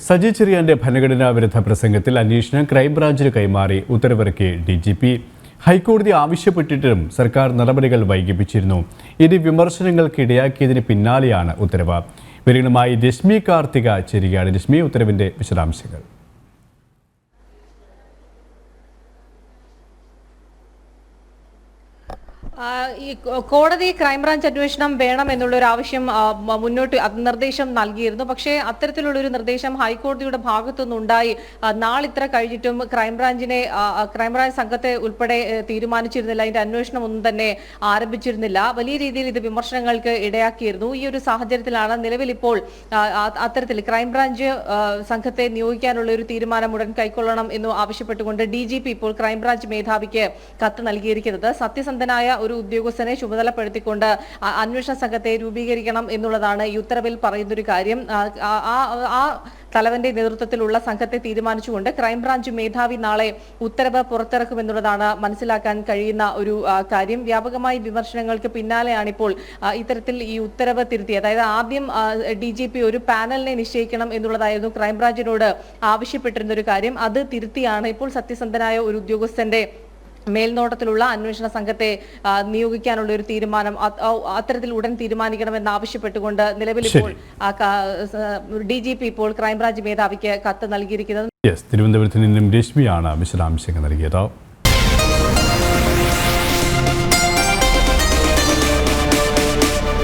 സജി ചെറിയാന്റെ ഭരണഘടനാ വിരുദ്ധ പ്രസംഗത്തിൽ അന്വേഷണം ക്രൈംബ്രാഞ്ചിന് കൈമാറി ഉത്തരവിറക്കി ഡി ജി പി. ഹൈക്കോടതി ആവശ്യപ്പെട്ടിട്ടും സർക്കാർ നടപടികൾ വൈകിപ്പിച്ചിരുന്നു. ഇത് വിമർശനങ്ങൾക്ക് ഇടയാക്കിയതിന് പിന്നാലെയാണ് ഉത്തരവ്. വിവരങ്ങളുമായി രശ്മി കാർത്തിക ചെരികയാണ്. രശ്മി ഉത്തരവിന്റെ വിശദാംശങ്ങൾ. ഈ കോടതി ക്രൈംബ്രാഞ്ച് അന്വേഷണം വേണം എന്നുള്ള ഒരു ആവശ്യം മുന്നോട്ട് നിർദ്ദേശം നൽകിയിരുന്നു. പക്ഷേ അത്തരത്തിലുള്ള ഒരു നിർദ്ദേശം ഹൈക്കോടതിയുടെ ഭാഗത്തുനിന്നുണ്ടായി ഉണ്ടായി. നാളിത്ര കഴിഞ്ഞിട്ടും ക്രൈംബ്രാഞ്ചിനെ ക്രൈംബ്രാഞ്ച് സംഘത്തെ ഉൾപ്പെടെ തീരുമാനിച്ചിരുന്നില്ല. അതിന്റെ അന്വേഷണം ഒന്നും തന്നെ ആരംഭിച്ചിരുന്നില്ല. വലിയ രീതിയിൽ ഇത് വിമർശനങ്ങൾക്ക് ഇടയാക്കിയിരുന്നു. ഈ ഒരു സാഹചര്യത്തിലാണ് നിലവിൽ ഇപ്പോൾ അത്തരത്തിൽ ക്രൈംബ്രാഞ്ച് സംഘത്തെ നിയോഗിക്കാനുള്ള ഒരു തീരുമാനം ഉടൻ കൈക്കൊള്ളണം എന്ന് ആവശ്യപ്പെട്ടുകൊണ്ട് ഡി ഇപ്പോൾ ക്രൈംബ്രാഞ്ച് മേധാവിക്ക് കത്ത് നൽകിയിരിക്കുന്നത്. സത്യസന്ധനായ ഒരു ഉദ്യോഗസ്ഥനെ ചുമതലപ്പെടുത്തിക്കൊണ്ട് അന്വേഷണ സംഘത്തെ രൂപീകരിക്കണം എന്നുള്ളതാണ് ഈ ഉത്തരവിൽ പറയുന്നൊരു കാര്യം. ആ തലവന്റെ നേതൃത്വത്തിലുള്ള സംഘത്തെ തീരുമാനിച്ചുകൊണ്ട് ക്രൈംബ്രാഞ്ച് മേധാവി നാളെ ഉത്തരവ് പുറത്തിറക്കുമെന്നുള്ളതാണ് മനസ്സിലാക്കാൻ കഴിയുന്ന ഒരു കാര്യം. വ്യാപകമായി വിമർശനങ്ങൾക്ക് പിന്നാലെയാണ് ഇപ്പോൾ ഇത്തരത്തിൽ ഈ ഉത്തരവ് തിരുത്തി അതായത് ആദ്യം ഡി ജി പി ഒരു പാനലിനെ നിശ്ചയിക്കണം എന്നുള്ളതായിരുന്നു ക്രൈംബ്രാഞ്ചിനോട് ആവശ്യപ്പെട്ടിരുന്ന ഒരു കാര്യം. അത് തിരുത്തിയാണ് ഇപ്പോൾ സത്യസന്ധനായ ഒരു ഉദ്യോഗസ്ഥന്റെ മേൽനോട്ടത്തിലുള്ള അന്വേഷണ സംഘത്തെ നിയോഗിക്കാനുള്ള ഒരു തീരുമാനം അത്തരത്തിൽ ഉടൻ തീരുമാനിക്കണമെന്ന് ആവശ്യപ്പെട്ടുകൊണ്ട് നിലവിൽ ഇപ്പോൾ ഡി ജി പി ഇപ്പോൾ ക്രൈംബ്രാഞ്ച് മേധാവിക്ക് കത്ത് നൽകിയിരിക്കുന്നത്. തിരുവനന്തപുരത്ത് നിന്നും രശ്മിയാണ് വിശദാംശങ്ങൾ നൽകിയത്.